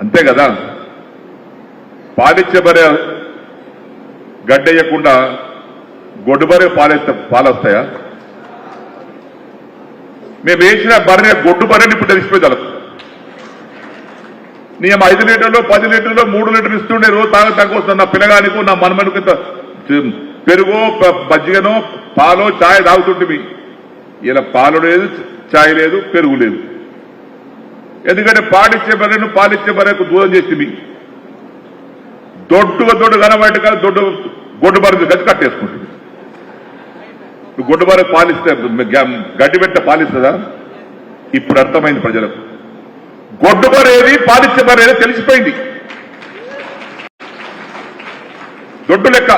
అంతే కదా? పాలిచ్చే బరే గడ్డేయకుండా గొడ్డుబరే పాలేస్తా పాలొస్తాయా? మేము వేసిన బర్రె గొడ్డు బర్రెని ఇప్పుడు తెలిసిపోయి నేను ఐదు లీటర్లు పది లీటర్లు మూడు లీటర్లు ఇస్తుండే రోజు తాగ తక్కువ నా పిల్లగానికి నా మనమనుకు పెరుగు మజ్జిగను మజ్జిగనో పాలో ఛాయ్ తాగుతుంటివి ఇలా పాలు లేదు ఛాయ్ లేదు పెరుగు లేదు. ఎందుకంటే పాలిచ్చే బర్రెను పాలిచ్చే బర్రెకు దూరం చేసింది. దొడ్డుగా దొడ్డు కనబడి కదా దొడ్డు గొడ్డు బర్రె కలిసి కట్టేసుకుంటుంది. గొడ్డు బర్రె పాలిస్తే గడ్డి పెట్ట పాలిస్తుందా? ఇప్పుడు అర్థమైంది ప్రజలకు. గొడ్డు బర్రె ఏది పాలిచ్చే బర్రె తెలిసిపోయింది. దొడ్డు లెక్క.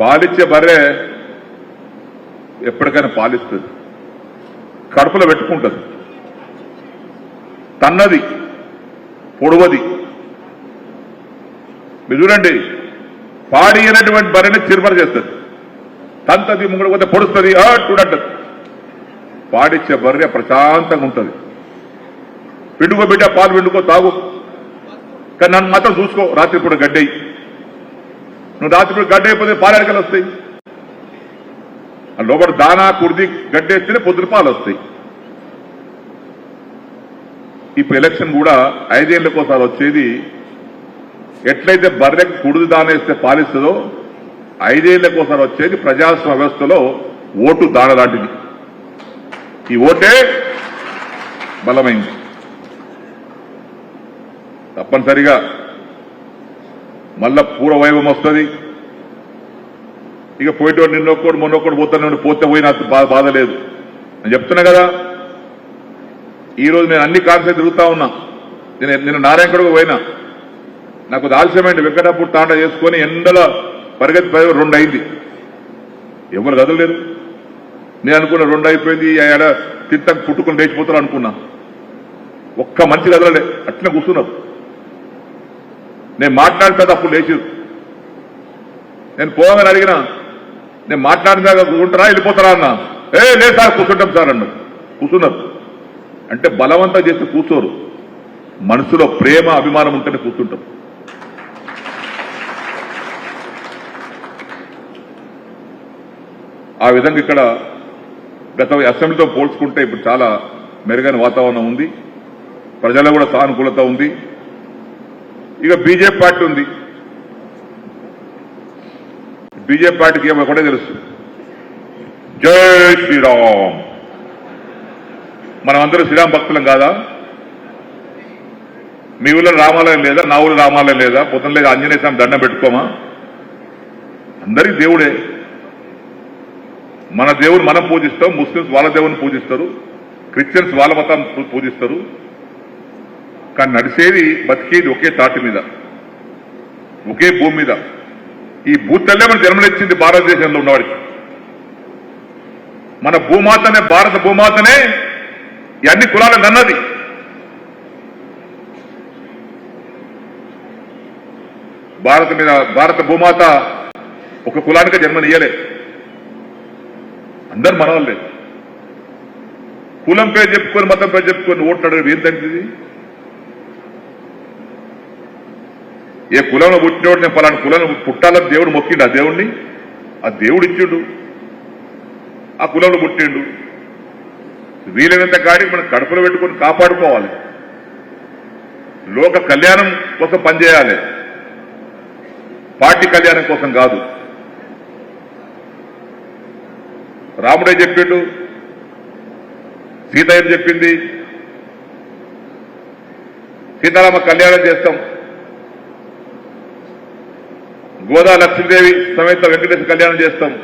పాలిచ్చే బర్రె ఎప్పటికైనా పాలిస్తుంది. కడుపులో పెట్టుకుంటుంది. తన్నది పొడవది. మీరు చూడండి పాడి అయినటువంటి బర్రెని చిరుమర చేస్తుంది. తంతది ముంగడు పోతే పొడుస్తుంది ఆ చూడంటది పాడిచ్చే బర్రె ప్రశాంతంగా ఉంటుంది. పిండుకో బిడ్డ పాలు పిండుకో తాగు. కానీ నన్ను మాత్రం చూసుకో రాత్రిపూట గడ్డయి నువ్వు రాత్రిపూట గడ్డ అయిపోతే పాలు ఎడకలు వస్తాయి. లోపల దానా కుర్ది గడ్డేస్తేనే పొద్దున పాలు వస్తాయి. ఇప్పుడు ఎలక్షన్ కూడా ఐదేళ్ళకోసారి వచ్చేది. ఎట్లయితే బర్రెకు కుడిది దానేస్తే పాలిస్తుందో ఐదేళ్ళకోసారి వచ్చేది ప్రజాస్వామ్య వ్యవస్థలో ఓటు దాన లాంటిది. ఈ ఓటే బలమైంది. తప్పనిసరిగా మళ్ళా పూర్వ వైభవం వస్తుంది. ఇక పోయేటోడు నిన్నొక్కడు మొన్నొక్కడు పోతాను పోతే పోయినా బాధ లేదు. నేను చెప్తున్నా కదా ఈ రోజు నేను అన్ని కాన్సెప్ట్ తిరుగుతా ఉన్నా. నేను నేను నారాయణగడకు పోయినా. నాకు అది ఆలస్యమైంది. వెంకటాపూర్ తాండ చేసుకొని ఎండల పరిగెత్తి పై రెండు అయింది. ఎవరు చదవలేదు నేను అనుకున్న రెండు అయిపోయింది. ఆడ ఏడ పుట్టుకుని పుట్టుకొని లేచిపోతారు అనుకున్నా. ఒక్క మంచి కదలలే. అట్లనే కూర్చున్నారు. నేను మాట్లాడితే అప్పుడు లేచిరు. నేను పోగానే అడిగినా నేను మాట్లాడినాక కూర్చుంటారా? వెళ్ళిపోతారా అన్నా? ఏ లేదు సార్ కూర్చుంటాం సార్ అన్న. కూర్చున్నారు. అంటే బలవంతం చేసి కూర్చోరు. మనసులో ప్రేమ అభిమానం ఉంటేనే కూర్చుంటాం. ఆ విధంగా ఇక్కడ గత అసెంబ్లీతో పోల్చుకుంటే ఇప్పుడు చాలా మెరుగైన వాతావరణం ఉంది. ప్రజల్లో కూడా సానుకూలత ఉంది. ఇక బీజేపీ పార్టీ ఉంది. బీజేపీ పార్టీకి ఏమో కూడా తెలుసు. జై శ్రీరామ్. మనం అందరూ శ్రీరామ్ భక్తులం కాదా? మీ ఊళ్ళో రామాలయం లేదా? నా ఊళ్ళో రామాలయం లేదా? పొద్దున లేదా? ఆంజనేయ స్వామి దండం పెట్టుకోమా? అందరికీ దేవుడే. మన దేవుడు మనం పూజిస్తాం ముస్లిమ్స్ వాళ్ళ దేవుని పూజిస్తారు క్రిస్టియన్స్ వాళ్ళ మతం పూజిస్తారు. కానీ నడిచేది బతికేది ఒకే తాటి మీద ఒకే భూమి మీద. ఈ భూతల్లే మన జన్మనిచ్చింది భారతదేశంలో ఉన్నవాడికి. మన భూమాతనే భారత భూమాతనే అన్ని కులాలను అన్నది భారత మీద భారత భూమాత ఒక కులానికి జన్మనియ్యలే. అందరు మనవాళ్ళే. కులం పేరు చెప్పుకొని మతం పేరు చెప్పుకొని ఓట్లాడడం తగ్గింది ఏ కులంలో పుట్టినోడు నేను పలానా కులంలో పుట్టాలని దేవుడు మొక్కిండు. ఆ దేవుణ్ణి ఆ దేవుడు ఇచ్చిండు. ఆ కులంలో పుట్టిండు. వీలైనంత కాడికి మనం కడుపులో పెట్టుకొని కాపాడుకోవాలి. లోక కళ్యాణం కోసం పనిచేయాలి. పార్టీ కళ్యాణం కోసం కాదు. రాముడే చెప్పిండు సీత ఏం చెప్పింది సీతారామ కళ్యాణం చేస్తాం. గోదా లక్ష్మీదేవి సమేత వెంకటేశ్వర కళ్యాణం చేస్తాం.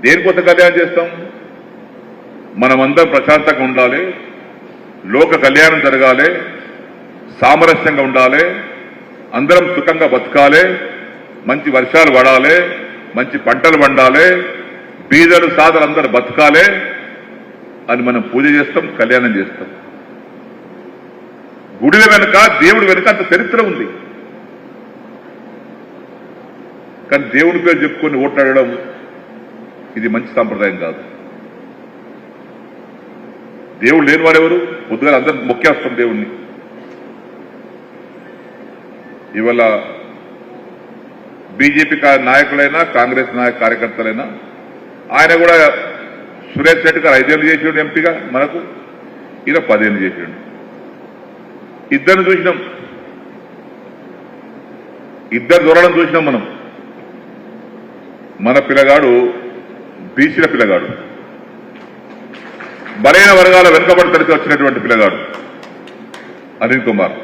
దేనికోసం కళ్యాణం చేస్తాం? మనమందరం ప్రశాంతంగా ఉండాలి. లోక కళ్యాణం జరగాలి. సామరస్యంగా ఉండాలి. అందరం సుఖంగా బతకాలి. మంచి వర్షాలు పడాలి. మంచి పంటలు పండాలి. బీదలు సాదలు అందరూ బతకాలి అని మనం పూజ చేస్తాం కళ్యాణం చేస్తాం. గుడిల వెనుక దేవుడి వెనుక అంత చరిత్ర ఉంది. కానీ దేవుడి పేరు చెప్పుకొని ఓట్లాడడం ఇది మంచి సాంప్రదాయం కాదు. దేవుడు లేని వారెవరు పొద్దుగా అందరం మొక్కేస్తాం దేవుణ్ణి. ఇవాళ బీజేపీ కా- నాయకులైనా కాంగ్రెస్ నాయక కార్యకర్తలైనా ఆయన కూడా సురేష్ రెడ్డి గారు ఐదేళ్ళు చేసాడు ఎంపీగా మనకు ఈయన పదేళ్ళు చేసాడు. ఇద్దరిని చూసినాం. ఇద్దరు దూరడం చూసినాం మనం. మన పిల్లగాడు బీసీల పిల్లగాడు. బలైన వర్గాల వెనుకబడి తరగతి వచ్చినటువంటి పిల్లగాడు అనిల్ కుమార్.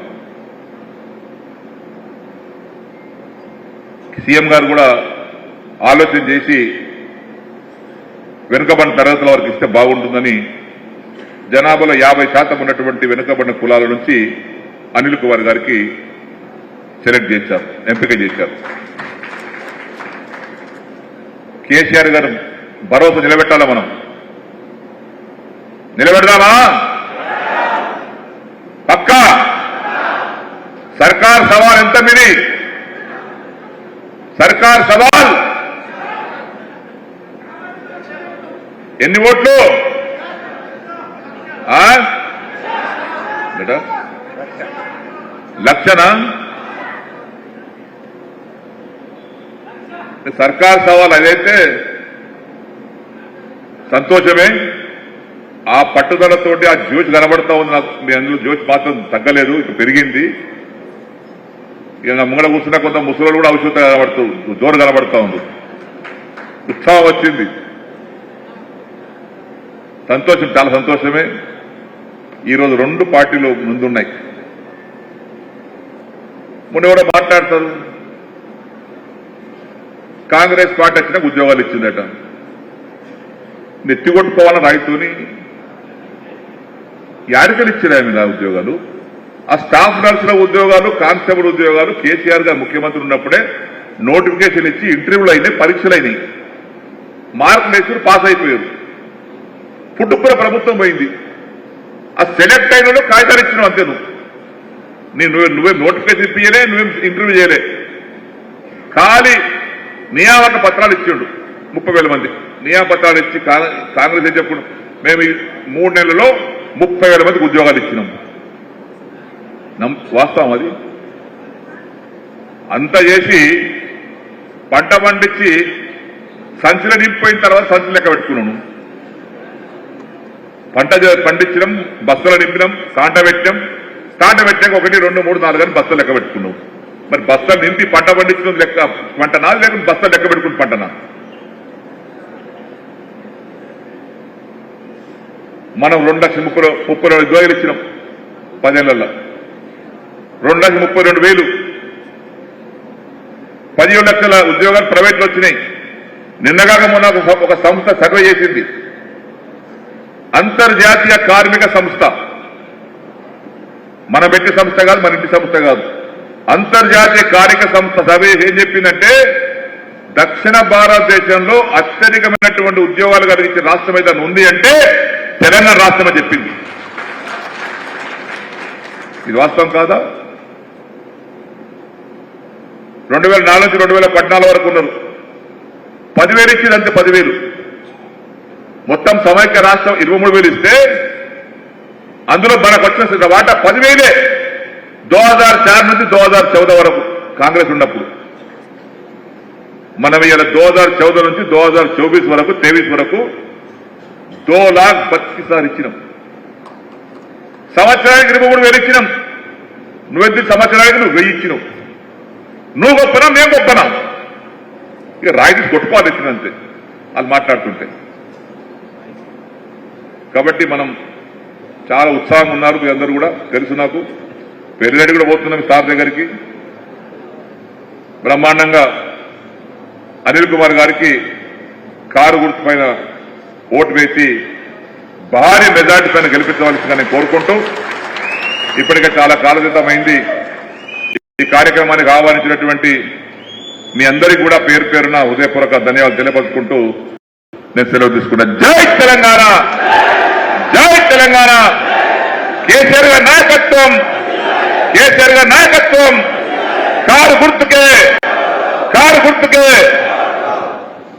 సీఎం గారు కూడా ఆలోచన చేసి వెనుకబడిన తరగతుల వారికి ఇస్తే బాగుంటుందని జనాభాలో యాభై శాతం ఉన్నటువంటి వెనుకబడిన కులాల నుంచి అనిల్ కుమార్ గారికి సెలెక్ట్ చేశారు ఎంపిక చేశారు. కేసీఆర్ గారు భరోసా నిలబెట్టాలా మనం? నిలబెడదామా? పక్కా? సర్కార్ సవాల్ ఎంత మీది? సర్కార్ సవాల్? ఎన్ని ఓట్లు? ఆ? లక్షనా? సర్కార్ సవాల్ అదైతే సంతోషమే. ఆ పట్టుదలతోటి ఆ జ్యోతి కనబడతా ఉంది నాకు. మీ అందులో జ్యోతి మాత్రం తగ్గలేదు ఇక పెరిగింది. ఇక నా ముంగడ కూర్చున్న కొంత ముసలు కూడా ఔషధం కనబడుతూ జోరు కనబడతా ఉంది. ఉత్సాహం వచ్చింది. సంతోషం చాలా సంతోషమే. ఈరోజు రెండు పార్టీలు ముందున్నాయి. మొన్న కూడా మాట్లాడతారు? కాంగ్రెస్ పార్టీ వచ్చినాక ఉద్యోగాలు ఇచ్చిందట. నెత్తి కొట్టుకోవాలని రైతుని యాడికలు ఇచ్చిరా మీద ఉద్యోగాలు. ఆ స్టాఫ్ నర్సుల ఉద్యోగాలు కానిస్టేబుల్ ఉద్యోగాలు కేసీఆర్ గారు ముఖ్యమంత్రి ఉన్నప్పుడే నోటిఫికేషన్ ఇచ్చి ఇంటర్వ్యూలు అయినాయి పరీక్షలు అయినాయి. మార్కులు వేసి పాస్ అయిపోయారు. పుట్టుకుల ప్రభుత్వం పోయింది. ఆ సెలెక్ట్ అయిన కాగితాలు ఇచ్చినావు అంతే నువ్వు. నీ నువ్వే నువ్వే నోటిఫికేషన్ ఇప్పించలే నువ్వేం ఇంటర్వ్యూ చేయలే. ఖాళీ నియామక పత్రాలు ఇచ్చిండు ముప్పై వేల మంది. నియామక పత్రాలు ఇచ్చి కా- కాంగ్రెస్ ఏం చెప్పుడు? మేము ఈ మూడు నెలల్లో ముప్పై వేల మందికి ఉద్యోగాలు ఇచ్చినాం. వాస్తవం అది. అంత చేసి పంట పండించి సంచులు నింపిపోయిన తర్వాత సంచులు లెక్క పెట్టుకున్నాను. పంట పండించడం బస్సులు నింపినాం కాంట పెట్టినాం. కాంట పెట్టాక ఒకటి రెండు మూడు నాలుగు అని బస్సులు లెక్క పెట్టుకున్నాం. మరి బస్తాలు నింపి పంట పండించడం లెక్క? పంటనా లేకుంటే బస్తాలు లెక్క పెట్టుకుని పంటనా మనం రెండు లక్షల ముప్పై ముప్పై రెండు ఉద్యోగాలు ఇచ్చినాం పదేళ్ళలో. రెండు లక్షల ముప్పై రెండు వేలు. పదిహేడు లక్షల ఉద్యోగాలు ప్రైవేట్లో వచ్చినాయి. నిన్నగాక మొన్న ఒక ఒక సంస్థ సర్వే చేసింది. అంతర్జాతీయ కార్మిక సంస్థ. మన పెట్టి సంస్థ కాదు మన ఇంటి సంస్థ కాదు. అంతర్జాతీయ కారిక సంస్థ సర్వే ఏం చెప్పిందంటే దక్షిణ భారతదేశంలో అత్యధికమైనటువంటి ఉద్యోగాలు కలిగించే రాష్ట్రం ఏదైనా ఉంది అంటే తెలంగాణ రాష్ట్రం అని చెప్పింది. ఇది వాస్తవం కాదా? రెండు వేల నాలుగు నుంచి రెండు వేల పద్నాలుగు వరకు ఉన్నారు. పదివేలు ఇచ్చింది అంతే పదివేలు. మొత్తం సమైక్య రాష్ట్రం ఇరవై మూడు వేలు ఇస్తే అందులో మనకు వచ్చిన వాటా పదివేలే. దో చార్ నుంచి దో చౌద వరకు కాంగ్రెస్ ఉన్నప్పుడు. మనం ఇలా దో హజార్ నుంచి దో చౌబీస్ వరకు తేవీస్ వరకు దో లాక్ బతికిసారి సార్ ఇచ్చినాం. సంవత్సరానికి ఇరవై మూడు వేలు ఇచ్చినాం. నువ్వెంత సంవత్సరానికి నువ్వు వెయ్యి ఇచ్చినావు? నువ్వు గొప్పనా మేము గొప్పనా? ఇక రాయితీ తీసి కొట్టుకోవాలి ఇచ్చినంతే వాళ్ళు మాట్లాడుతుంటే. కాబట్టి మనం చాలా ఉత్సాహం ఉన్నారు మీ అందరూ కూడా. తెలుసు నాకు. పెళ్ళిరెడ్డి కూడా పోతున్నాం సార్ దగ్గరికి? బ్రహ్మాండంగా అనిల్ కుమార్ గారికి కారు గుర్తు పైన ఓటు వేసి భారీ మెజార్టీ పైన గెలిపించవలసిందని కోరుకుంటూ ఇప్పటికే చాలా కాలతీతమైంది ఈ కార్యక్రమానికి ఆహ్వానించినటువంటి మీ అందరికీ కూడా పేరు పేరున హృదయపూర్వక ధన్యవాదాలు తెలియపరుచుకుంటూ నేను సెలవు తీసుకున్నా జై తెలంగాణ! జై తెలంగాణ! కేసీఆర్ గారి నాయకత్వం! కేసీఆర్ గారి నాయకత్వం కారు గుర్తుకే కారు గుర్తుకే